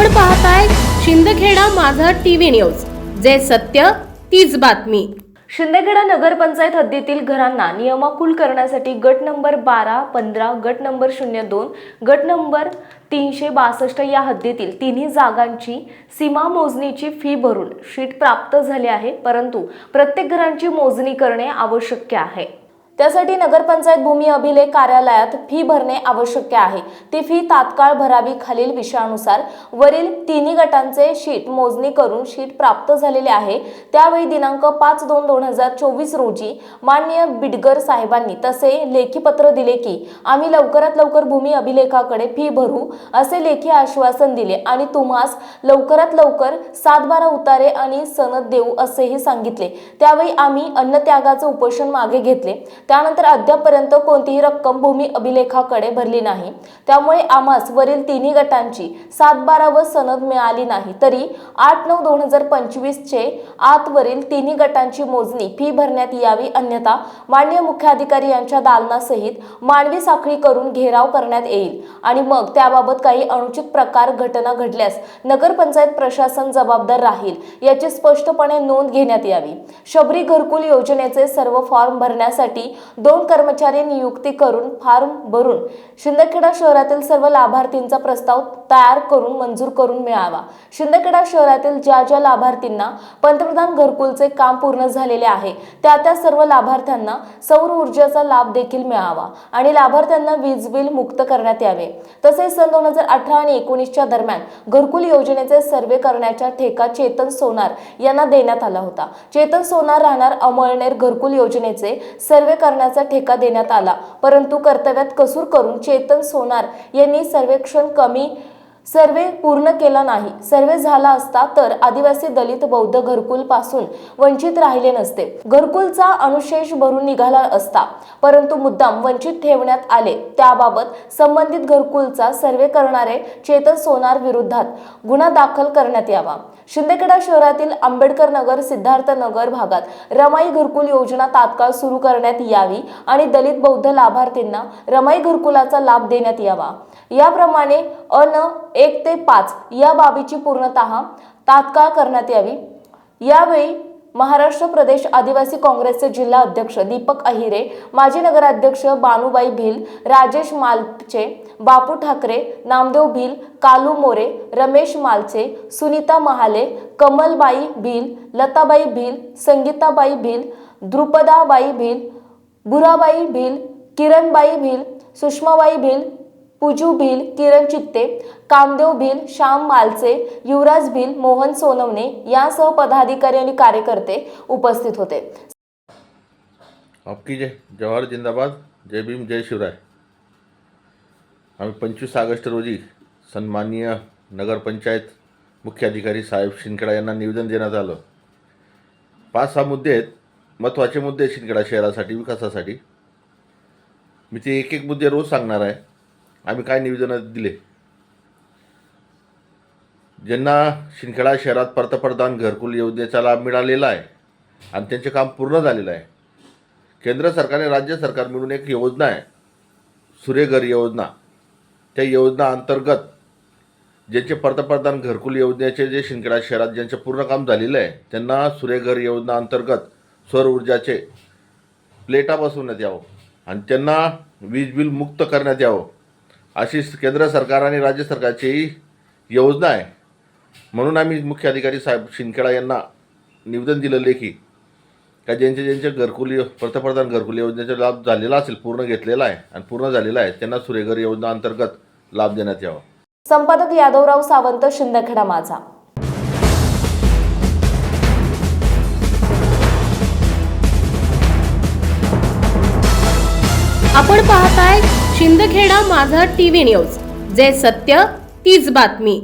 आपण पाहताय शिंदखेडा माझा टीव्ही न्यूज. जे सत्य तीच बातमी. शिंदेखेडा नगरपंचायत हद्दीतील घरांना नियमाकुल करण्यासाठी गट नंबर बारा पंधरा गट नंबर शून्य दोन गट नंबर तीनशे बासष्ट या हद्दीतील तिन्ही जागांची सीमा मोजणीची फी भरून शीट प्राप्त झाली आहे परंतु प्रत्येक घरांची मोजणी करणे आवश्यक आहे. त्यासाठी नगरपंचायत भूमी अभिलेख कार्यालयात फी भरणे आवश्यक आहे. ती फी तात्काळ भरावी खालील विषयानुसार वरील तिन्ही गटांचे शीट मोजणी करून शीट प्राप्त झालेले आहे. त्यावेळी दिनांक पाच दोन दोन हजार चोवीस रोजी माननीय बिडगर साहेबांनी तसे लेखी पत्र दिले की आम्ही लवकरात लवकर भूमी अभिलेखाकडे फी भरू असे लेखी आश्वासन दिले. आणि तुम्हास लवकरात लवकर सात बारा उतारे आणि सनद देऊ असेही सांगितले. त्यावेळी आम्ही अन्नत्यागाचं उपोषण मागे घेतले. त्यानंतर अद्यापपर्यंत कोणतीही रक्कम भूमी अभिलेखाकडे भरली नाही. त्यामुळे आम्हास वरील तिन्ही गटांची सात बारा व सनद मिळाली नाही. तरी आठ नऊ दोन हजार पंचवीसचे आतवरील तिन्ही गटांची मोजणी फी भरण्यात यावी अन्यथा माननीय मुख्याधिकारी यांच्या दालनासहित मानवी साखळी करून घेराव करण्यात येईल. आणि मग त्याबाबत काही अनुचित प्रकार घटना घडल्यास नगरपंचायत प्रशासन जबाबदार राहील याची स्पष्टपणे नोंद घेण्यात यावी. शबरी घरकुल योजनेचे सर्व फॉर्म भरण्यासाठी दोन कर्मचारी नियुक्ती करून फार्म भरून शिंदखेडा शहरातील सर्व लाभार्थींचा प्रस्ताव तयार करून मंजूर करून मिळावा. शिंदखेडा शहरातील ज्या ज्या लाभार्थींना पंतप्रधान घरकुलचे काम पूर्ण झालेले आहे त्या त्या सर्व लाभार्थ्यांना सौर ऊर्जेचा लाभ देखील मिळावा आणि लाभार्थ्यांना वीज बिल मुक्त करण्यात यावे. तसेच सन दोन हजार अठरा आणि एकोणीसच्या दरम्यान घरकुल योजनेचे सर्वे करण्याचा ठेका चेतन सोनार यांना देण्यात आला होता. चेतन सोनार राहणार अमळनेर घरकुल योजनेचे सर्वे करण्याचा ठेका देण्यात आला. परंतु कर्तव्यात कसूर करून चेतन सोनार यांनी सर्वेक्षण कमी सर्वे पूर्ण केला नाही सर्वे झाला असता तर आदिवासी दलित बौद्ध घरकुलपासून वंचित राहिले नसते. घरकुलचा अनुशेष भरून निघाला असता परंतु मुद्दाम वंचित ठेवण्यात आले. त्याबाबत संबंधित घरकुलचा सर्वे करणारे चेतन सोनार विरोधात गुन्हा दाखल करण्यात यावा. शिंदेखेडा शहरातील आंबेडकर नगर सिद्धार्थ नगर भागात रमाई घरकुल योजना तात्काळ सुरू करण्यात यावी आणि दलित बौद्ध लाभार्थींना रमाई घरकुलाचा लाभ देण्यात यावा. याप्रमाणे अन एक ते पाच या बाबीची पूर्णतः तात्काळ करण्यात यावी. यावेळी महाराष्ट्र प्रदेश आदिवासी काँग्रेसचे जिल्हा अध्यक्ष दीपक अहिरे माजी नगराध्यक्ष बानुबाई भिल राजेश मालचे बापू ठाकरे नामदेव भिल कालू मोरे रमेश मालचे सुनीता महाले कमलबाई भिल लताबाई भिल संगीताबाई भिल द्रुपदाबाई भिल बुराबाई भिल किरणबाई भिल सुषमाबाई भिल पूजू भिल किरण चित्ते कामदेव भिल श्याम मालचे युवराज भिल मोहन सोनवणे यासह पदाधिकारी आणि कार्यकर्ते उपस्थित होते. आपकी जय. जवाहर जिंदाबाद. जय भीम जय शिवराय. आम्ही पंचवीस ऑगस्ट रोजी सन्माननीय नगरपंचायत मुख्याधिकारी साहेब शिंदखेडा यांना निवेदन देण्यात आलं. पाच सहा मुद्दे आहेत. महत्त्वाचे मुद्दे आहेत शिंदखेडा शहरासाठी विकासासाठी. मी ते एक एक मुद्दे रोज सांगणार आहे. आम्ही काय निवेदनं दिले? ज्यांना शिंदखेडा शहरात पंतप्रधान घरकुल योजनेचा लाभ मिळालेला आहे आणि त्यांचे काम पूर्ण झालेलं आहे केंद्र सरकारने राज्य सरकार मिळून एक योजना आहे सूर्यघर योजना. त्या योजना अंतर्गत ज्यांचे पंतप्रधान घरकुल योजनेचे जे शिंदखेडा शहरात ज्यांचं पूर्ण काम झालेलं आहे त्यांना सूर्यघर योजना अंतर्गत सौर ऊर्जाचे प्लेटा बसवण्यात यावं आणि त्यांना वीज बिल मुक्त करण्यात यावं. अशी केंद्र सरकार आणि राज्य सरकारची योजना आहे. म्हणून आम्ही मुख्य अधिकारी साहेब शिंदखेडा यांना निवेदन दिलं लेखी का ज्यांचे ज्यांचे घरकुल पंतप्रधान घरकुल योजनेचा लाभ झालेला असेल पूर्ण घेतलेला आहे आणि पूर्ण झालेला आहे त्यांना सूर्यघर योजना अंतर्गत लाभ देण्यात यावा. संपादक यादवराव सावंत शिंदखेडा माझा. आपण पाहताय शिंदखेडा माझा टीव्ही न्यूज. जे सत्य तीच बातमी.